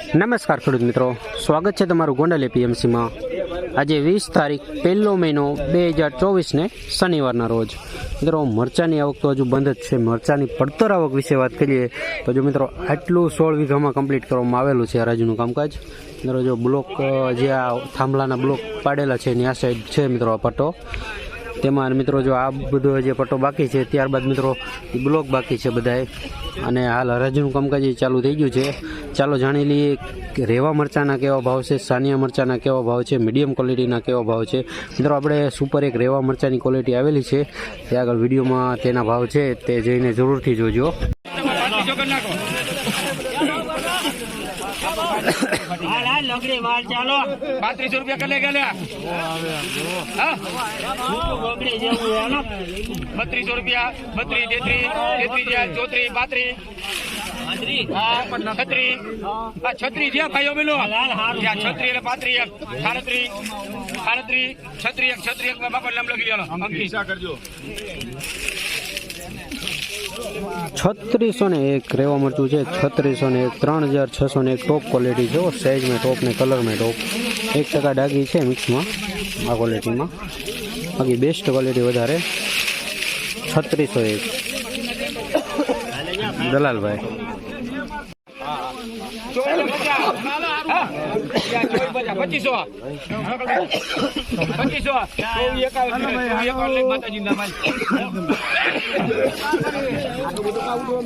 નમસ્કાર ખેડૂત મિત્રો. સ્વાગત છે તમારું ગોંડલ એપીએમસીમાં. આજે વીસ તારીખ પહેલો મહિનો બે હજાર ચોવીસને શનિવારના રોજ. મિત્રો, મરચાની આવક તો હજુ બંધ જ છે. મરચાની પડતર આવક વિશે વાત કરીએ તો જો મિત્રો, આટલું સોળ વીઘામાં કમ્પ્લીટ કરવામાં આવેલું છે હરાજીનું કામકાજ. મિત્રો, જો બ્લોક જે આ થાંભલાના બ્લોક પાડેલા છે, એની આ સાઈડ છે મિત્રો, આ પટ્ટો. તેમાં મિત્રો જો આ બધો જે પટ્ટો બાકી છે, ત્યારબાદ મિત્રો બ્લોક બાકી છે બધાએ અને હાલ હરાજીનું કામકાજ ચાલુ થઈ ગયું છે. ચાલો જાણી લઈએ રેવા મરચાંના કેવા ભાવ છે, સાનિયા મરચાંના કેવા ભાવ છે, મીડિયમ ક્વોલિટીના કેવા ભાવ છે. મિત્રો આપણે સુપર એક રેવા મરચાંની ક્વોલિટી આવેલી છે. તે આગળ વિડીયોમાં તેના ભાવ છે, તે જઈને જરૂરથી જોજો. હાલ હાલ લગડી માલ ચાલો પાંત્રીસો રૂપિયા કલે ગયા હા લગડી જેવું હાલો બત્રીસો રૂપિયા બત્રીસ છત્રી હા જ્યાં ભાઈઓ બહેનો જ્યાં છત્રીસ એટલે પાંત્રીસ એક સાડત્રી સાડત્રી છત્રી એક છત્રી એક બાપા નામ લખી કરજો છત્રીસો ને એક રેવા મરચું છે છત્રીસો ને એક ત્રણ હજાર છસો ને એક ટોપ ક્વોલિટી છે સાઇઝમાં ટોપ ને કલરમાં ટોપ એક ટકા ડાગી છે મિક્સમાં આ ક્વોલિટીમાં બાકી બેસ્ટ ક્વોલિટી વધારે છત્રીસો એક દલાલભાઈ પચીસો પચીસો માતાજી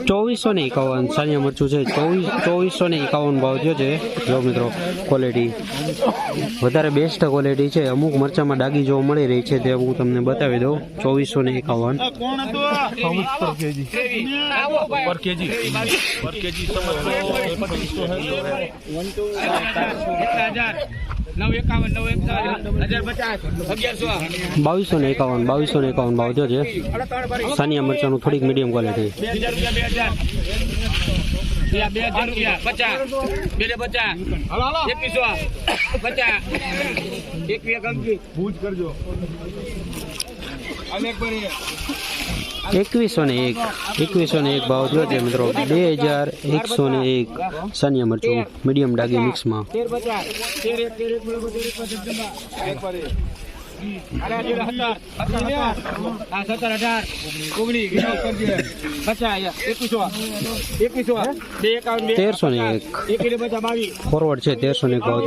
ચોવીસો ને એકાવન, સાનિયા મરચું છે, ચોવીસ, ચોવીસો ને એકાવન ભાવ થયો છે. જો મિત્રો ક્વોલિટી વધારે બેસ્ટ ક્વોલિટી છે. અમુક મરચામાં ડાગી જોવા મળી રહી છે, તે હું તમને બતાવી દઉં. ચોવીસો ને એકાવન. બાવીસો ને એકાવન, બાવીસો ને એકાવન ભાવ જો છે. સાનિયા મરચાનું થોડીક મીડિયમ ક્વોલિટી પચાસ. પચાસ. એકવીસો. પચાસ. એકવીસ કરજો એકવીસો ને એક, એકવીસો ને એક ભાવ થયો મિત્રો. બે હજાર એકસો ને એક સાનિયા મરચું મીડિયમ ડાગી મિક્સમાં તેરસો ને એક. ફોરવર્ડ છે તેરસો ને એક ભાવ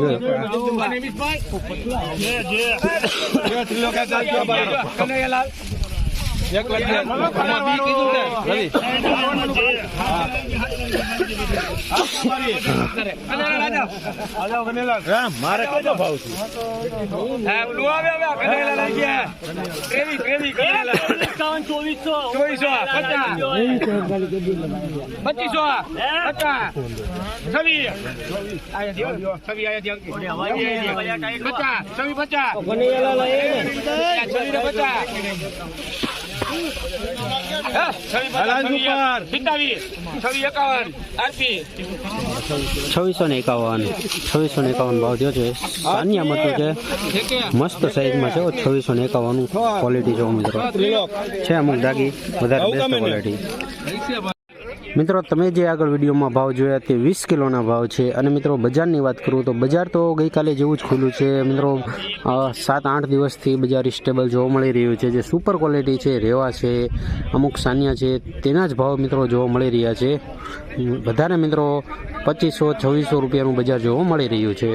ગયા. ત્રેવીસ, ત્રેવીસ, કનૈયાલાલ. ચોવીસો, પચાસ. પચીસો, પચાસ. હા, છવ્વીસ, ને એકાવન. છવ્વીસો ને એકાવન ભાવ થયો છે. સાનિયા મરચું છે. મસ્ત સાઈઝમાં છે છવ્વીસો ને એકાવન ક્વોલિટી જો મિત્રો. છે અમુક દાગી વધારે બેસ્ટ ક્વોલિટી મિત્રો, તમે જે આગળ વિડીયોમાં ભાવ જોયા તે વીસ કિલોના ભાવ છે. અને મિત્રો, બજારની વાત કરું તો બજાર તો ગઈકાલે જેવું જ ખુલ્લું છે. મિત્રો સાત આઠ દિવસથી બજાર સ્ટેબલ જોવા મળી રહ્યું છે. જે સુપર ક્વોલિટી છે, રેવા છે, અમુક સાનિયા છે, તેના જ ભાવ મિત્રો જોવા મળી રહ્યા છે. વધારે મિત્રો, પચીસો, છવ્વીસો રૂપિયાનું બજાર જોવા મળી રહ્યું છે.